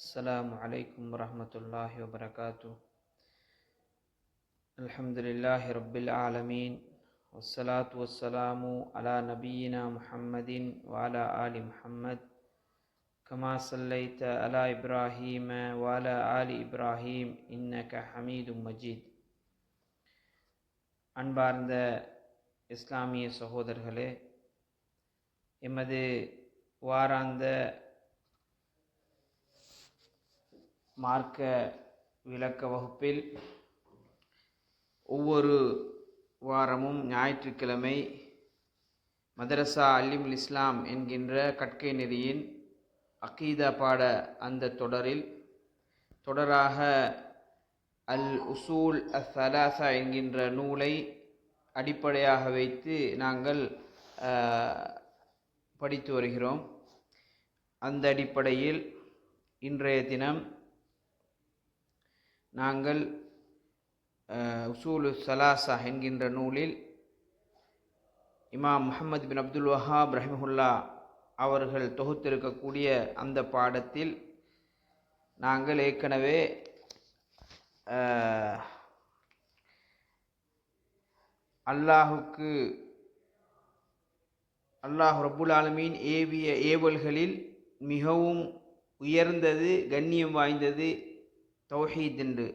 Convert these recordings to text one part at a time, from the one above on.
السلام عليكم ورحمة الله وبركاته الحمد لله رب العالمين والصلاة والسلام على نبينا محمد وعلى آل محمد كما صليت على إبراهيم وعلى آل إبراهيم إنك حميد مجيد அன்பார்ந்த இஸ்லாமிய சகோதரர்களே எமது வாராந்த மார்க்க விளக்க வகுப்பில் ஒவ்வொரு வாரமும் ஞாயிற்றுக்கிழமை மதரசா அல்லிமுல் இஸ்லாம் என்கின்ற கற்கை நெறியின் அக்கீதா பாட அந்த தொடரில் தொடராக அல் உசூல் அஸ் சலாசா என்கின்ற நூலை அடிப்படையாக வைத்து நாங்கள் படித்து வருகிறோம். அந்த அடிப்படையில் இன்றைய தினம் நாங்கள் உசூலு சலாசா என்கின்ற நூலில் இமாம் முஹம்மது பின் அப்துல் வஹாப் ரஹிமுல்லா அவர்கள் தொகுத்திருக்கக்கூடிய அந்த பாடத்தில் நாங்கள் ஏற்கனவே அல்லாஹுக்கு அல்லாஹ் ரபுல் ஆலமீன் ஏவிய ஏவல்களில் மிகவும் உயர்ந்தது கண்ணியம் வாய்ந்தது தௌஹீத் என்று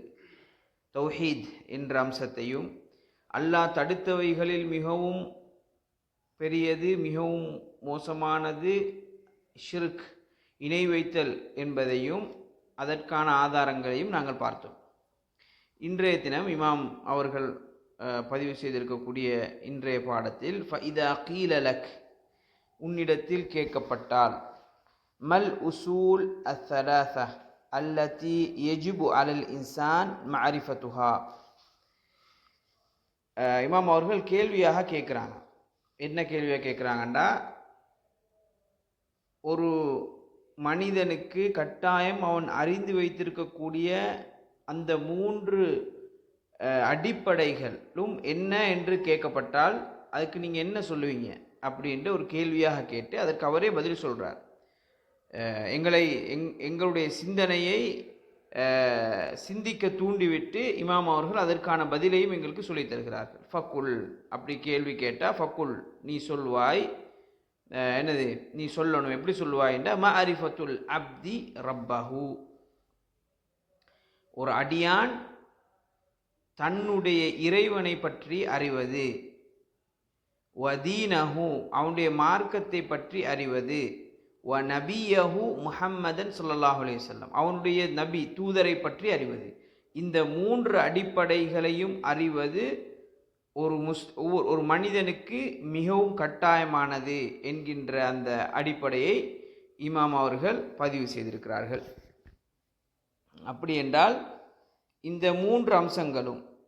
தௌஹீத் என்ற அம்சத்தையும் அல்லாஹ் தடுத்தவைகளில் மிகவும் பெரியது மிகவும் மோசமானது ஷிர்க் இணை வைத்தல் என்பதையும் அதற்கான ஆதாரங்களையும் நாங்கள் பார்த்தோம். இன்றைய தினம் இமாம் அவர்கள் பதிவு செய்திருக்கக்கூடிய இன்றைய பாடத்தில் ஃபஇதா கீலலக் உன்னிடத்தில் கேட்கப்பட்டால் மல் உசூல் அஸ்ஸலாச அல்லத்தி எஜிபு அலல் இன்சான் மஅரிஃபத்துஹா இமாம் அவர்கள் கேள்வியாக கேட்குறாங்க என்ன கேள்வியாக கேட்குறாங்கண்டா ஒரு மனிதனுக்கு கட்டாயம் அவன் அறிந்து வைத்திருக்கக்கூடிய அந்த மூன்று அடிப்படைகளும் என்ன என்று கேட்கப்பட்டால் அதுக்கு நீங்கள் என்ன சொல்லுவீங்க? அப்படின்ட்டு ஒரு கேள்வியாக கேட்டு அதற்கு அவரே பதில் சொல்கிறார் எங்களை எங் எங்களுடைய சிந்தனையை சிந்திக்க தூண்டிவிட்டு இமாம் அவர்கள் அதற்கான பதிலையும் எங்களுக்கு சொல்லித் தருகிறார்கள். ஃபக்குல் அப்படி கேள்வி கேட்டால் ஃபக்குல் நீ சொல்வாய் என்னது நீ சொல்லணும் எப்படி சொல்லுவாய்ண்டா ம அரிஃபத்துல் அப்தி ரப்பஹு. ஒரு அடியான் தன்னுடைய இறைவனை பற்றி அறிவது வதீனஹு அவனுடைய மார்க்கத்தை பற்றி அறிவது வ நபியஹு முஹம்மதன் சொல்லல்லாஹ் அலையம் அவனுடைய நபி தூதரை பற்றி அறிவது. இந்த மூன்று அடிப்படைகளையும் அறிவது ஒரு முஸ் ஒவ்வொரு- ஒரு மனிதனுக்கு மிகவும் கட்டாயமானது என்கின்ற அந்த அடிப்படையை இமாம் அவர்கள் பதிவு செய்திருக்கிறார்கள். அப்படி என்றால் இந்த மூன்று அம்சங்களும்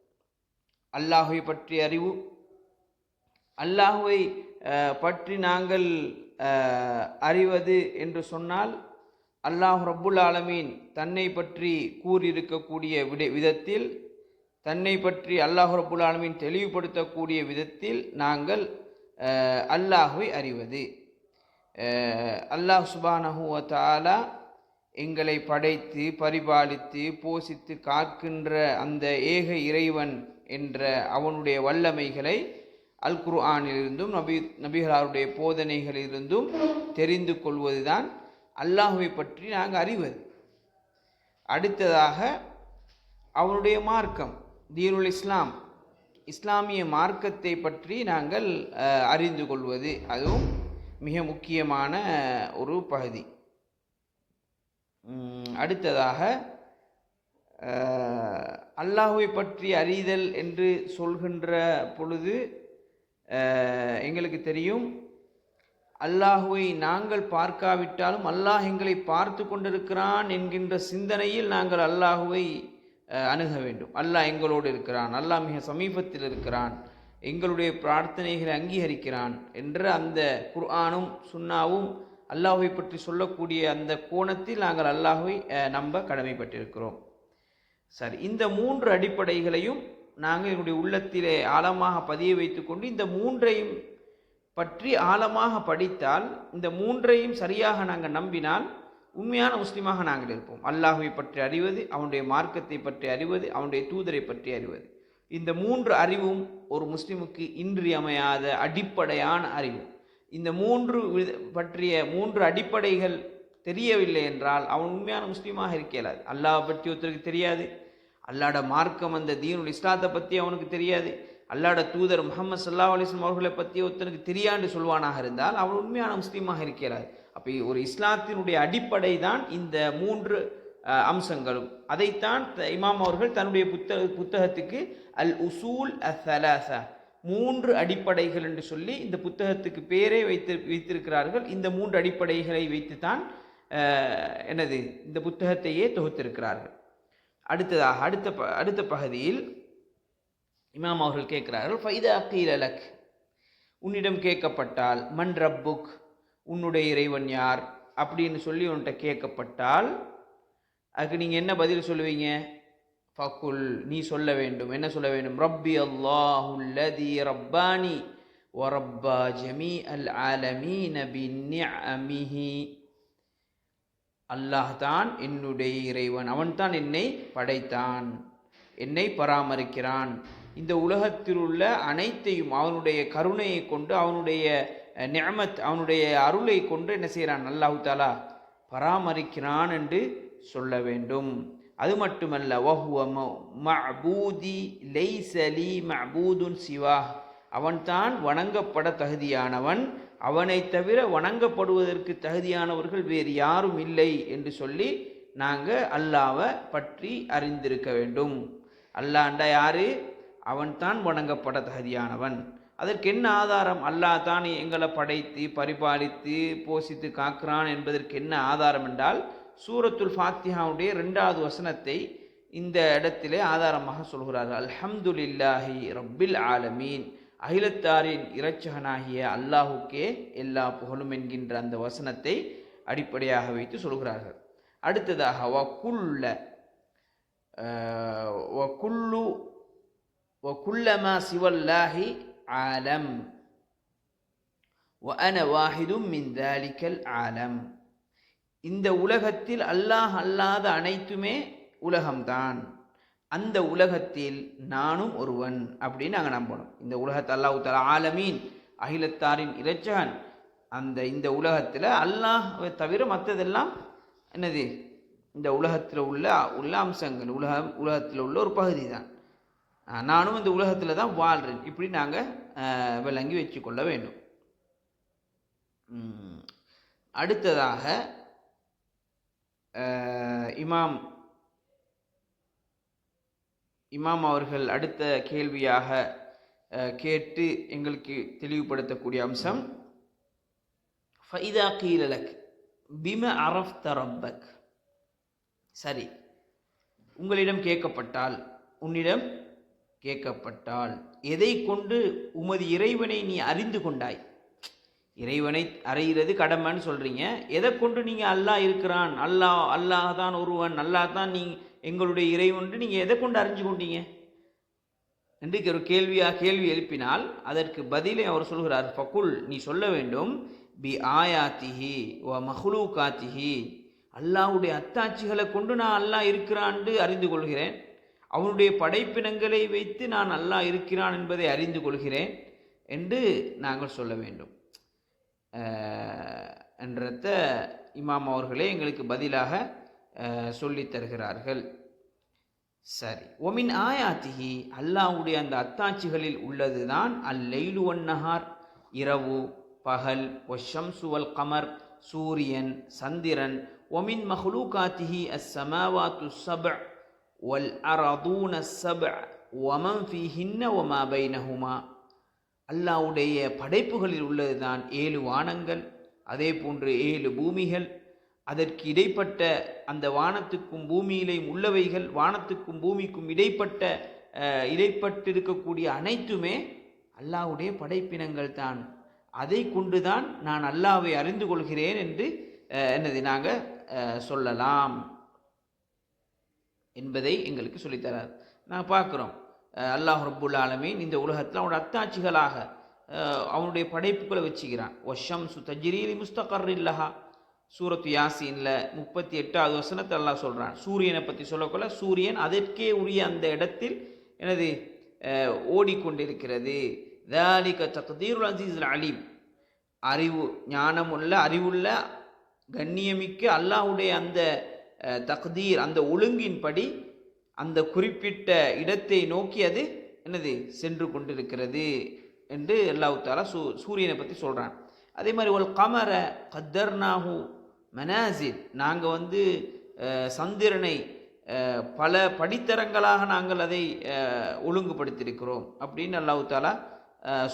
அல்லாஹுவை பற்றி அறிவு அல்லாஹுவை பற்றி நாங்கள் அறிவது என்று சொன்னால் அல்லாஹ் ரப்புல் ஆலமீன் தன்னை பற்றி கூறியிருக்கக்கூடிய விட விதத்தில் தன்னை பற்றி அல்லாஹ் ரப்புல் ஆலமீன் தெளிவுபடுத்தக்கூடிய விதத்தில் நாங்கள் அல்லாஹுவை அறிவது. அல்லாஹ் சுபானஹு வ எங்களை படைத்து பரிபாலித்து போஷித்து காக்கின்ற அந்த ஏக இறைவன் என்ற அவனுடைய வல்லமைகளை அல் குர்ஆனிலிருந்தும் நபி நபிகளாருடைய போதனைகளிலிருந்தும் தெரிந்து கொள்வதுதான் அல்லாஹுவை பற்றி நாங்கள் அறிவது. அடுத்ததாக அவருடைய மார்க்கம் தீனுல் இஸ்லாம் இஸ்லாமிய மார்க்கத்தை பற்றி நாங்கள் அறிந்து கொள்வது. அதுவும் மிக முக்கியமான ஒரு பகுதி. அடுத்ததாக அல்லாஹுவை பற்றி அறிதல் என்று சொல்கின்ற பொழுது எங்களுக்கு தெரியும். அல்லாஹுவை நாங்கள் பார்க்காவிட்டாலும் அல்லாஹ் எங்களை பார்த்து கொண்டிருக்கிறான் என்கின்ற சிந்தனையில் நாங்கள் அல்லாஹுவை அணுக வேண்டும். அல்லாஹ் எங்களோடு இருக்கிறான். அல்லாஹ் மிக சமீபத்தில் இருக்கிறான். எங்களுடைய பிரார்த்தனைகளை அங்கீகரிக்கிறான் என்ற அந்த குர்ஆனும் சுன்னாவும் அல்லாஹுவை பற்றி சொல்லக்கூடிய அந்த கோணத்தில் நாங்கள் அல்லாஹுவை நம்ப கடமைப்பட்டிருக்கிறோம். சரி இந்த மூன்று அடிப்படைகளையும் நாங்கள் என்னுடைய உள்ளத்திலே ஆழமாக பதிய வைத்துக்கொண்டு இந்த மூன்றையும் பற்றி ஆழமாக படித்தால் இந்த மூன்றையும் சரியாக நாங்கள் நம்பினால் உண்மையான முஸ்லீமாக நாங்கள் இருப்போம். அல்லாஹுவை பற்றி அறிவது அவனுடைய மார்க்கத்தை பற்றி அறிவது அவனுடைய தூதரை பற்றி அறிவது. இந்த மூன்று அறிவும் ஒரு முஸ்லிமுக்கு இன்றியமையாத அடிப்படையான அறிவு. இந்த மூன்று பற்றிய மூன்று அடிப்படைகள் தெரியவில்லை என்றால் அவன் உண்மையான முஸ்லீமாக இருக்க இயலாது. அல்லாஹ் பற்றி ஒருத்தருக்கு தெரியாது அல்லாட மார்க்கம் அந்த தீனுல் இஸ்லாத்தை பற்றி அவனுக்கு தெரியாது. அல்லாட தூதர் முகமது சல்லா அலிஸ்லாம் அவர்களை பற்றி ஒருத்தனுக்கு தெரியாண்டு சொல்வானாக இருந்தால் அவன் உண்மையான முஸ்லீமாக இருக்கிறார். அப்போ ஒரு இஸ்லாத்தினுடைய அடிப்படை தான் இந்த மூன்று அம்சங்களும். அதைத்தான் த- இமாம் அவர்கள் தன்னுடைய புத்தக புத்தகத்துக்கு அல் உசூல் அசலாசா மூன்று அடிப்படைகள் என்று சொல்லி இந்த புத்தகத்துக்கு பேரே வைத்து வைத்திருக்கிறார்கள். இந்த மூன்று அடிப்படைகளை வைத்து தான் எனது இந்த புத்தகத்தையே தொகுத்திருக்கிறார்கள். அடுத்ததாக அடுத்த ப அடுத்த பகுதியில் இமாம் அவர்கள் கேட்கிறார்கள் ஃபைதா கீலலக் உன்னிடம் கேட்கப்பட்டால் மன் ரப்புக்? உன்னுடைய இறைவன் யார்? அப்படின்னு சொல்லி உன்கிட்ட கேட்கப்பட்டால் அதுக்கு நீங்கள் என்ன பதில் சொல்லுவீங்க? ஃபக்குல் நீ சொல்ல வேண்டும். என்ன சொல்ல வேண்டும்? ரப்பி அல்லாஹுல்லதி ரப்பானி ஒரப்பா ஜமி அல் ஆலமி நபி அல்லாஹ் தான் என்னுடைய இறைவன். அவன்தான் என்னை படைத்தான். என்னை பராமரிக்கிறான். இந்த உலகத்தில் உள்ள அனைத்தையும் அவனுடைய கருணையை கொண்டு அவனுடைய நியமத் அவனுடைய அருளை கொண்டு என்ன செய்கிறான்? அல்லாஹு தாலா பராமரிக்கிறான் என்று சொல்ல வேண்டும். அது மட்டுமல்ல வஹுவ ம- மஅபூதி லைசலி மபூதுன் சிவா. அவன்தான் வணங்கப்பட தகுதியானவன். அவனைத் தவிர வணங்கப்படுவதற்கு தகுதியானவர்கள் வேறு யாரும் இல்லை என்று சொல்லி நாங்கள் அல்லாவை பற்றி அறிந்திருக்க வேண்டும். அல்லாண்டா யாரு? அவன்தான் வணங்கப்பட தகுதியானவன். அதற்கு என்ன ஆதாரம்? அல்லாஹ் தான் எங்களை படைத்து பரிபாலித்து போஷித்து காக்கிறான் என்பதற்கு என்ன ஆதாரம் என்றால் சூரத்துல் ஃபாத்திஹாவுடைய ரெண்டாவது வசனத்தை இந்த இடத்திலே ஆதாரமாக சொல்கிறார்கள். அல்ஹம்துலில்லாஹி ரப்பில் ஆலமீன். அகிலத்தாரின் இறைச்சகனாகிய அல்லாஹுக்கே எல்லா புகழும் என்கின்ற அந்த வசனத்தை அடிப்படையாக வைத்து சொல்கிறார்கள். அடுத்ததாக வக்குள்ள வக்குல்லு வக்குல்லமா சிவல்லாஹி ஆலம் வன வாஹிதும் மின் தாலிக்கல் ஆலம் இந்த உலகத்தில் அல்லாஹ் அல்லாத அனைத்துமே உலகம்தான். அந்த உலகத்தில் நானும் ஒருவன் அப்படின்னு நாங்கள் நம்பணும் இந்த உலகத்தை அல்லாஹ் தலா ஆலமீன் அகிலத்தாரின் இறைச்சகன் அந்த இந்த உலகத்தில் அல்லாஹை தவிர மற்றதெல்லாம் என்னது? இந்த உலகத்தில் உள்ள உள்ள அம்சங்கள் உலகம் உலகத்தில் உள்ள ஒரு பகுதி தான் நானும் இந்த உலகத்தில் தான் வாழ்கிறேன் இப்படி நாங்கள் விளங்கி வச்சுக்கொள்ள வேண்டும். அடுத்ததாக இமாம் இமாம் அவர்கள் அடுத்த கேள்வியாக கேட்டு எங்களுக்கு தெளிவுபடுத்தக்கூடிய அம்சம் ஃபைதா கீழலக் பிம அரஃப் தரப்பக் சரி. உங்களிடம் கேட்கப்பட்டால் உன்னிடம் கேட்கப்பட்டால் எதை கொண்டு உமது இறைவனை நீ அறிந்து கொண்டாய்? இறைவனை அறையிறது கடமைன்னு சொல்கிறீங்க எதை கொண்டு நீங்கள் அல்லாஹ் இருக்கிறான்? அல்லாஹ் அல்லாஹ் தான் ஒருவன். அல்லாஹ் தான் நீ எங்களுடைய இறைவன்று நீங்கள் எதை கொண்டு அறிஞ்சு கொண்டீங்க? என்று ஒரு கேள்வியாக கேள்வி எழுப்பினால் அதற்கு பதிலை அவர் சொல்கிறார் ஃபகுல் நீ சொல்ல வேண்டும் பி ஆயாத்திஹி வ மஹ்லூகாத்திஹி. அல்லாவுடைய அத்தாட்சிகளை கொண்டு நான் அல்லாஹ் இருக்கிறான்னு அறிந்து கொள்கிறேன். அவனுடைய படைப்பினங்களை வைத்து நான் அல்லாஹ் இருக்கிறான் என்பதை அறிந்து கொள்கிறேன் என்று நாங்கள் சொல்ல வேண்டும். அஹ், என்றத இமாம் அவர்களே எங்களுக்கு பதிலாக சொல்லித் தருகிறார்கள். சரி. ஒமின் ஆயாத்திஹி அல்லாஹ்வுடைய அந்த அத்தாட்சிகளில் உள்ளதுதான் அல் லைலு வன்னஹார் இரவு பகல் ஒஷம் சுவல் கமர் சூரியன் சந்திரன். ஒமின் மஹ்லூகாத்திஹி அஸ் சமாவாத்து சப ஒல் அரதூன சப ஃபி ஹின்ன ஒமா பைனஹுமா அல்லாஹ்வுடைய படைப்புகளில் உள்ளதுதான் ஏழு வானங்கள் அதே போன்று ஏழு பூமிகள் அதற்கு இடைப்பட்ட அந்த வானத்துக்கும் பூமியிலையும் உள்ளவைகள் வானத்துக்கும் பூமிக்கும் இடைப்பட்ட இடைப்பட்டிருக்கக்கூடிய அனைத்துமே அல்லாஹ்வுடைய படைப்பினங்கள் தான். அதை கொண்டுதான் நான் அல்லாவை அறிந்து கொள்கிறேன் என்று என்னது நாங்கள் சொல்லலாம் என்பதை எங்களுக்கு சொல்லித்தரார் நான் பார்க்குறோம். அல்லாஹ் ரபுல் ஆலமீன் இந்த உலகத்தில் அவனோட அத்தாட்சிகளாக அவனுடைய படைப்புகளை வச்சுக்கிறான். ஒஷம் சுத்தஜிரி முஸ்தகர் இல்லஹா சூரத்து யாசீன்ல முப்பத்தி எட்டாவது வசனத்தை எல்லாம் சொல்கிறான் சூரியனை பற்றி சொல்லக்கொள்ள சூரியன் அதற்கே உரிய அந்த இடத்தில் எனது ஓடிக்கொண்டிருக்கிறது. தாலிக தக்தீருல் அசீஸ் அலீம் அறிவு ஞானமுள்ள அறிவுள்ள கண்ணியமிக்க அல்லாஹுடைய அந்த தக்தீர் அந்த ஒழுங்கின்படி அந்த குறிப்பிட்ட இடத்தை நோக்கி அது என்னது சென்று கொண்டிருக்கிறது என்று அல்லாஹு தாலா சூ சூரியனை பற்றி சொல்கிறான் அதே மாதிரி ஒரு கமர கத்தர்னாஹு மனாசில் நாங்கள் வந்து சந்திரனை பல படித்தரங்களாக நாங்கள் அதை ஒழுங்குபடுத்தியிருக்கிறோம் அப்படின்னு அல்லாஹ் தாலா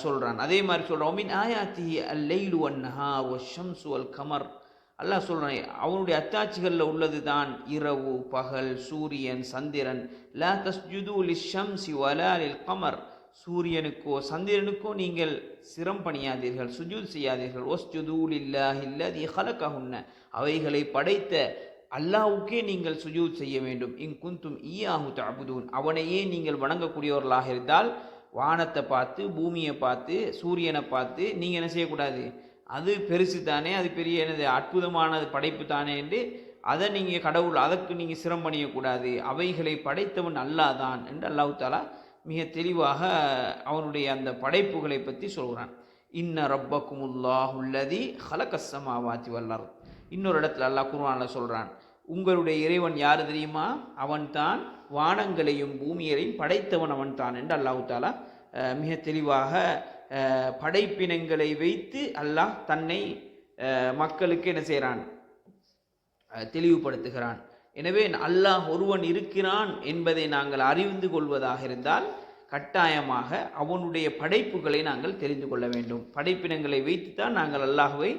சொல்கிறான் அதே மாதிரி சொல்கிறோம் மின் ஆயாத்தி அல் லெய்லு அன் ஓ ஷம்சு அல் கமர் அல்லாஹ் சொல்கிறான் அவனுடைய அத்தாட்சிகளில் உள்ளது தான் இரவு பகல் சூரியன் சந்திரன். லா தஸ்ஜுது லிஷம்சி வலா லில் கமர் சூரியனுக்கோ சந்திரனுக்கோ நீங்கள் சிரம் பணியாதீர்கள் சுஜூத் செய்யாதீர்கள். ஒஸ்ஜுது லில்லாஹி இல்லதி அவைகளை படைத்த அல்லாஹ்வுக்கே நீங்கள் சுஜூத் செய்ய வேண்டும். இங் குந்தும் ஈயாஹு தபுதூன் அவனையே நீங்கள் வணங்கக்கூடியவர்களாக இருந்தால் வானத்தை பார்த்து பூமியை பார்த்து சூரியனை பார்த்து நீங்கள் என்ன செய்யக்கூடாது? அது பெருசு தானே அது பெரிய எனது அற்புதமானது படைப்பு தானே என்று அதை நீங்கள் கடவுள் அதற்கு நீங்கள் சிரம் பண்ணியக்கூடாது அவைகளை படைத்தவன் அல்லாஹ் தான் என்று அல்லாஹ் தாலா மிக தெளிவாக அவனுடைய அந்த படைப்புகளை பற்றி சொல்கிறான் இன்ன ரப்பக்குமுல்லாஹுல்லதி ஹலகஸ்ஸமாவாத்தி வல்லர் இன்னொரு இடத்துல அல்லாஹ் குர்ஆனில் சொல்கிறான் உங்களுடைய இறைவன் யார் தெரியுமா? அவன்தான் வானங்களையும் பூமியையும் படைத்தவன் அவன்தான். என்று அல்லாஹ் தாலா மிக தெளிவாக படைப்பினங்களை வைத்து அல்லாஹ் தன்னை மக்களுக்கு என்ன செய்கிறான் தெளிவுபடுத்துகிறான். எனவே அல்லாஹ் ஒருவன் இருக்கிறான் என்பதை நாங்கள் அறிந்து கொள்வதாக இருந்தால் கட்டாயமாக அவனுடைய படைப்புகளை நாங்கள் தெரிந்து கொள்ள வேண்டும். படைப்பினங்களை வைத்துத்தான் நாங்கள் அல்லாஹுவை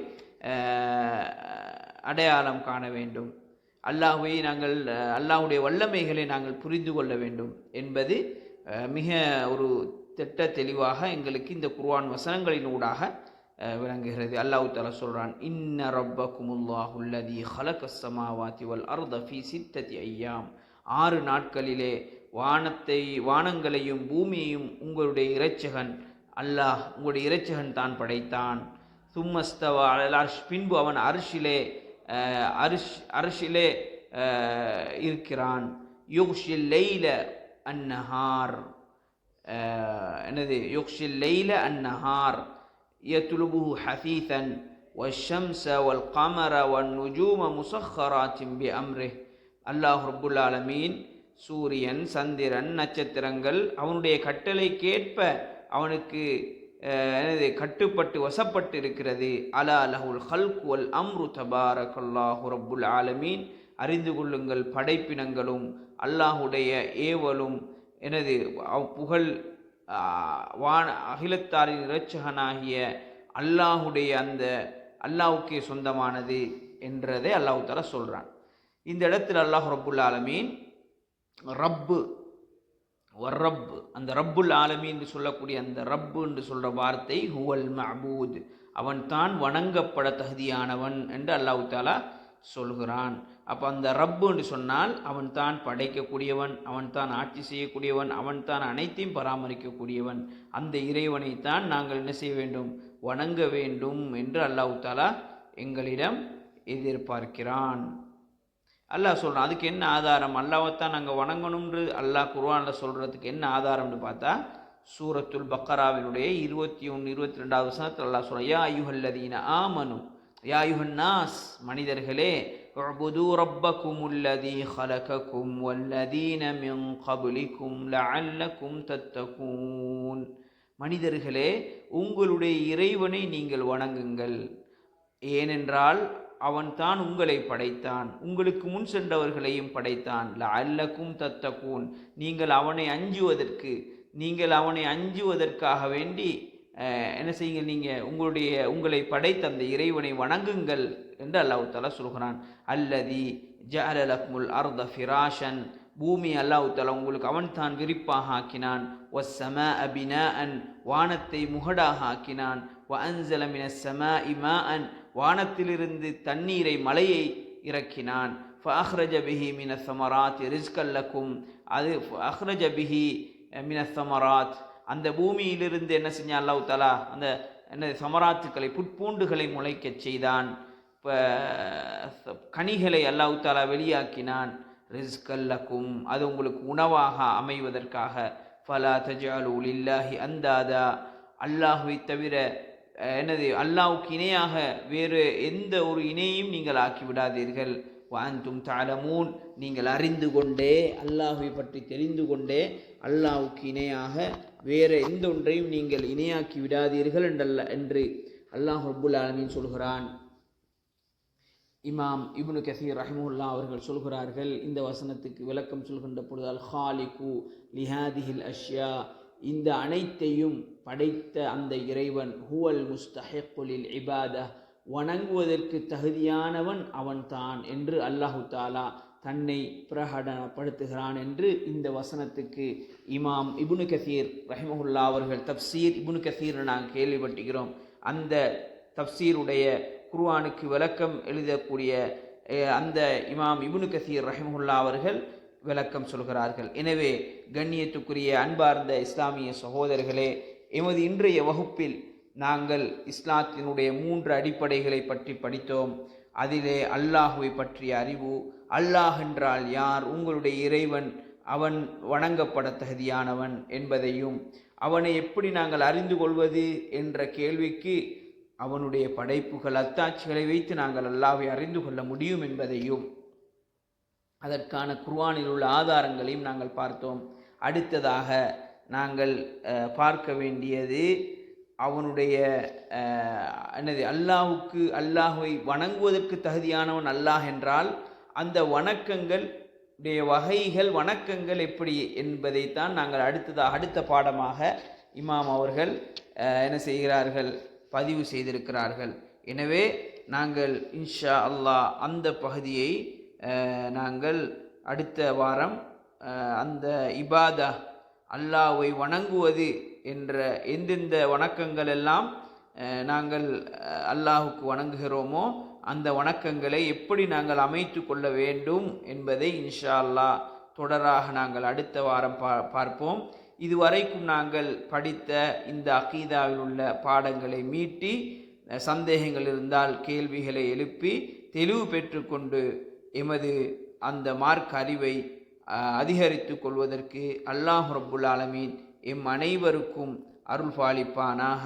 அடையாளம் காண வேண்டும். அல்லாஹுவை நாங்கள் அல்லாஹுடைய அல்லாஹ்வுடைய வல்லமைகளை நாங்கள் புரிந்து கொள்ள வேண்டும் என்பது மிக ஒரு திட்ட தெளிவாக எங்களுக்கு இந்த குர்வான் வசனங்களின் ஊடாக விளங்குகிறது. அல்லாஹ் தாலா சொல்கிறான் இன்ன ரப்பகுமுல்லாஹுல்லதி ஹலக சமாவாத்தி வல் அர்த ஃபி சித்ததி ஐயாம். ஆறு நாட்களிலே வானத்தை வானங்களையும் பூமியையும் உங்களுடைய இறைச்சகன் அல்லாஹ் உங்களுடைய இறைச்சகன் தான் படைத்தான். சும்மஸ்தவா அலல் அர்ஷ் பின்பு அவன் அரிசிலே அரிஷ் அரிசிலே இருக்கிறான். யுக்ஷில் லைல அன்னஹார் என்னது? யுக்ஷில் லைல அன்னஹார் يطلبه حثيثا والشمس والقمر والنجوم مسخرات بأمره அல்லாஹ் ரப்புல் ஆலமீன் சூரியன் சந்திரன் நட்சத்திரங்கள் அவனுடைய கட்டளைக்கேற்ப அவனுக்கு அஹ், என்னது கட்டுப்பட்டு வசப்பட்டு இருக்கிறது அலா லஹுல் ஹல்க் வல் அம்ரு தபாரகல்லாஹு ரப்புல் ஆலமீன் அறிந்து கொள்ளுங்கள் படைப்பினங்களும் அல்லாஹுடைய ஏவலும் எனது அவ் புகழ் ஆ, வான அகிலத்தாரின் இரட்சகனாகிய அல்லாஹுடைய அந்த அல்லாஹுக்கே சொந்தமானது என்றதை அல்லாஹு தாலா சொல்கிறான் இந்த இடத்துல அல்லாஹ் ரப்புல் ஆலமீன் ரப்பு ரப்பு அந்த ரப்புல் ஆலமீன் என்று சொல்லக்கூடிய அந்த ரப்பு என்று சொல்கிற வார்த்தை ஹுவல் மஅபூத் அவன் தான் வணங்கப்பட தகுதியானவன் என்று அல்லாஹ் தாலா சொல்கிறான் அப்போ அந்த ரப்பு என்று சொன்னால் அவன் தான் படைக்கக்கூடியவன் அவன் தான் ஆட்சி செய்யக்கூடியவன் அவன் தான் அனைத்தையும் பராமரிக்கக்கூடியவன். அந்த இறைவனை தான் நாங்கள் என்ன செய்ய வேண்டும்? வணங்க வேண்டும் என்று அல்லாஹ் தாலா எங்களிடம் எதிர்பார்க்கிறான். அல்லாஹ் சொல்கிறான் அதுக்கு என்ன ஆதாரம்? அல்லாவைத்தான் நாங்கள் வணங்கணும்ன்று அல்லாஹ் குர்வானில் சொல்கிறதுக்கு என்ன ஆதாரம்னு பார்த்தா சூரத்துல் பக்கராவினுடைய இருபத்தி ஒன்று இருபத்தி ரெண்டாவது வசனத்தில் அல்லாஹ் சொல்கிறான் யா ஐயுஹல்லதீன ஆமனும் யாயுஹன்னாஸ் மனிதர்களே உபுது ரப்பக்கும் உள்ளதி ஹலகக்கும் வல்லதீன மின் கபுலிக்கும் லஅல்லக்கும் தத்தகூன். மனிதர்களே உங்களுடைய இறைவனை நீங்கள் வணங்குங்கள். ஏனென்றால் அவன்தான் உங்களை படைத்தான். உங்களுக்கு முன் சென்றவர்களையும் படைத்தான். அல்லக்கும் தத்தகூன். நீங்கள் அவனை அஞ்சுவதற்கு நீங்கள் அவனை அஞ்சுவதற்காக வேண்டி என்ன செய்யுங்க? நீங்கள் உங்களுடைய உங்களை படைத்த அந்த இறைவனை வணங்குங்கள் என்று அல்லாஹு தாலா சொல்கிறான். அல்லதி ஜஅலலக்குமுல் அர்த ஃபிராஷன். பூமி அல்லாஹு தாலா உங்களுக்கு அவன் தான் விரிப்பாக ஆக்கினான். ஒஸ்ஸம அபின அன் வானத்தை முகடாக ஆக்கினான். வ அன்சலமின மினஸ் இமா அன் வானத்திலிருந்து தண்ணீரை மலையை இறக்கினான். ஃபஹ்ரஜ பிஹி மின சமராத் ரிஸ்கல்லக்கும் அது அஹ்ரஜ பிஹி மின சமராத். அந்த பூமியிலிருந்து என்ன செஞ்சான் அல்லாஹ் தஆலா? அந்த என்ன சமராத்துக்களை புட்பூண்டுகளை முளைக்கச் செய்தான். இப்போ கனிகளை அல்லாஹ் தாலா வெளியாக்கினான். ரிஸ்கல்லக்கும் அது உங்களுக்கு உணவாக அமைவதற்காக. ஃபலா தஜாலு இல்லாஹி அந்தாதா. அல்லாஹுவை தவிர என்னது அல்லாஹ்வுக்கு இணையாக வேறு எந்த ஒரு இணையும் நீங்கள் ஆக்கி விடாதீர்கள் வாந்தும் தாளமூன் நீங்கள் அறிந்து கொண்டே அல்லாஹுவை பற்றி தெரிந்து கொண்டே அல்லாவுக்கு இணையாக வேறு எந்த ஒன்றையும் நீங்கள் இணையாக்கி விடாதீர்கள் என்றல்ல என்று அல்லாஹ் ரப்புல் ஆலமின் சொல்கிறான். இமாம் இப்னு கசீர் ரஹிமுல்லா அவர்கள் சொல்கிறார்கள் இந்த வசனத்துக்கு விளக்கம் சொல்கின்ற பொழுது அல் ஹாலிகு லிஹாதிஹில் அஷ்யா இந்த அனைத்தையும் படைத்த அந்த இறைவன் ஹுவல் முஸ்தஹிக்குலில் இபாத வணங்குவதற்கு தகுதியானவன் அவன்தான் என்று அல்லாஹு தாலா தன்னை பிரகடனப்படுத்துகிறான் என்று இந்த வசனத்துக்கு இமாம் இபுனு கசீர் ரஹிமஹுல்லா அவர்கள் தப்சீர் இபுனு கசீர் நாங்கள் கேள்விப்பட்டுகிறோம் அந்த தப்சீருடைய குர்வானுக்கு விளக்கம் எழுதக்கூடிய அந்த இமாம் இபுனு கசீர் ரஹிமஹுல்லா அவர்கள் விளக்கம் சொல்கிறார்கள். எனவே கண்ணியத்துக்குரிய அன்பார்ந்த இஸ்லாமிய சகோதரர்களே எமது இன்றைய வகுப்பில் நாங்கள் இஸ்லாத்தினுடைய மூன்று அடிப்படைகளை பற்றி படித்தோம். அதிலே அல்லாஹுவை பற்றிய அறிவு அல்லாஹ் என்றால் யார்? உங்களுடைய இறைவன் அவன் வணங்கப்பட தகுதியானவன் என்பதையும் அவனை எப்படி நாங்கள் அறிந்து கொள்வது என்ற கேள்விக்கு அவனுடைய படைப்புகள் அத்தாட்சிகளை வைத்து நாங்கள் அல்லாவை அறிந்து கொள்ள முடியும் என்பதையும் அதற்கான குர்வானில் உள்ள ஆதாரங்களையும் நாங்கள் பார்த்தோம். அடுத்ததாக நாங்கள் பார்க்க வேண்டியது அவனுடைய என்னது அல்லாஹுக்கு அல்லாஹுவை வணங்குவதற்கு தகுதியானவன் அல்லாஹ் என்றால் அந்த வணக்கங்கள் உடைய வகைகள் வணக்கங்கள் எப்படி என்பதைத்தான் நாங்கள் அடுத்ததாக அடுத்த பாடமாக இமாம் அவர்கள் என்ன செய்கிறார்கள்? பதிவு செய்திருக்கிறார்கள். எனவே நாங்கள் இன்ஷா அல்லாஹ் அந்த பகுதியை நாங்கள் அடுத்த வாரம் அந்த இபாதா அல்லாவை வணங்குவது என்ற எந்தெந்த வணக்கங்கள் எல்லாம் நாங்கள் அல்லாஹுக்கு வணங்குகிறோமோ அந்த வணக்கங்களை எப்படி நாங்கள் அமைத்து கொள்ள வேண்டும் என்பதை இன்ஷா அல்லாஹ் தொடராக நாங்கள் அடுத்த வாரம் பா பார்ப்போம். இதுவரைக்கும் நாங்கள் படித்த இந்த அகீதாவில் உள்ள பாடங்களை மீட்டி சந்தேகங்கள் இருந்தால் கேள்விகளை எழுப்பி தெளிவு பெற்றுக்கொண்டு எமது அந்த மார்க் அறிவை அதிகரித்து கொள்வதற்கு அல்லாஹ் ரபுல் ஆலமீன் எம் அனைவருக்கும் அருள் பாலிப்பானாக